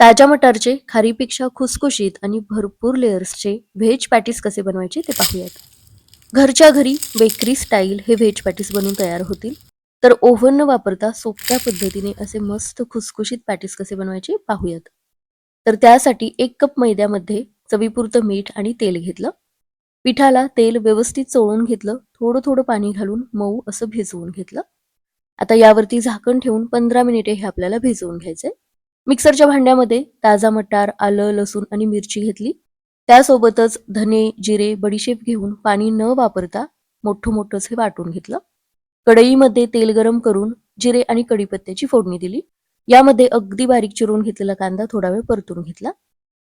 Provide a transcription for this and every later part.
ताज्या मटारचे खारीपेक्षा खुसखुशीत आणि भरपूर लेयर्सचे व्हेज पॅटीस कसे बनवायचे ते पाहूयात. घरच्या घरी बेकरी स्टाईल हे व्हेज पॅटीस बनवून तयार होतील. तर ओव्हन न वापरता सोप्या पद्धतीने असे मस्त खुसखुशीत पॅटीस कसे बनवायचे पाहूयात. तर त्यासाठी एक कप मैद्यामध्ये चवीपुरतं मीठ आणि तेल घेतलं. पिठाला तेल व्यवस्थित चोळून घेतलं. थोडं थोडं पाणी घालून मऊ असं भिजवून घेतलं. आता यावरती झाकण ठेवून पंधरा मिनिटे हे आपल्याला भिजवून घ्यायचंय. मिक्सरच्या भांड्यामध्ये ताजा मटार आलं लसूण आणि मिरची घेतली. त्यासोबतच धने जिरे बडीशेप घेऊन पाणी न वापरता मोठं मोठंच हे वाटून घेतलं. कढईमध्ये तेल गरम करून जिरे आणि कढीपत्त्याची फोडणी दिली. यामध्ये अगदी बारीक चिरून घेतलेला कांदा थोडा वेळ परतून घेतला.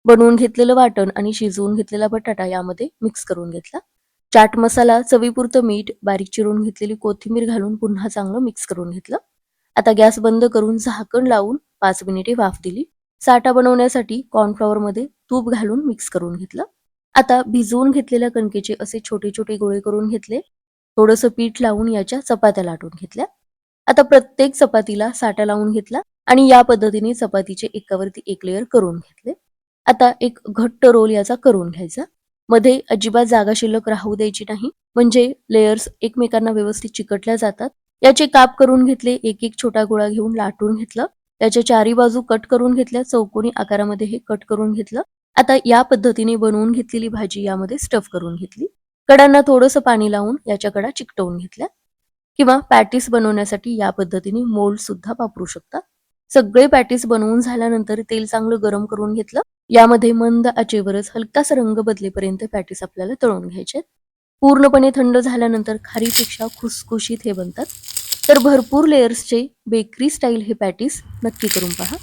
बनवून घेतलेलं वाटण आणि शिजवून घेतलेला बटाटा यामध्ये मिक्स करून घेतला. चाट मसाला चवीपुरतं मीठ बारीक चिरून घेतलेली कोथिंबीर घालून पुन्हा चांगलं मिक्स करून घेतलं. आता गॅस बंद करून झाकण लावून पाच मिनिटे वाफ दिली. साठा बनवण्यासाठी कॉर्नफ्लॉवर मध्ये तूप घालून मिक्स करून घेतलं. आता भिजवून घेतलेल्या कणकेचे असे छोटे छोटे गोळे करून घेतले. थोडंसं पीठ लावून याच्या चपात्या लाटून घेतल्या. आता प्रत्येक चपातीला साठा लावून घेतला आणि या पद्धतीने चपातीचे एकावरती एक लेअर करून घेतले. आता एक घट्ट रोल याचा करून घ्यायचा. मध्ये अजिबात जागा शिल्लक राहू द्यायची नाही. म्हणजे लेयर्स एकमेकांना व्यवस्थित चिकटल्या जातात. याचे काप करून घेतले एक एक छोटा गोळा घेऊन लाटून घेतलं. त्याच्या चारी बाजू कट करून घेतल्या. चौकोनी आकारामध्ये हे कट करून घेतलं. आता या पद्धतीने बनवून घेतलेली भाजी यामध्ये स्टफ करून घेतली. कडांना थोडंसं पाणी लावून याच्या कडा चिकटवून घेतल्या. किंवा पॅटीस बनवण्यासाठी या पद्धतीने मोल्ड सुद्धा वापरू शकता. सगळे पॅटीस बनवून झाल्यानंतर तेल चांगलं गरम करून घेतलं. यामध्ये मंद आचेवरच हलकासा रंग बदलेपर्यंत पॅटीस आपल्याला तळून घ्यायचे पूर्णपणे थंड झाल्यानंतर खारीपेक्षा खुसखुशीत हे बनतात. तर भरपूर लेयर्सचे बेकरी स्टाईल हे पॅटीस नक्की करून पहा.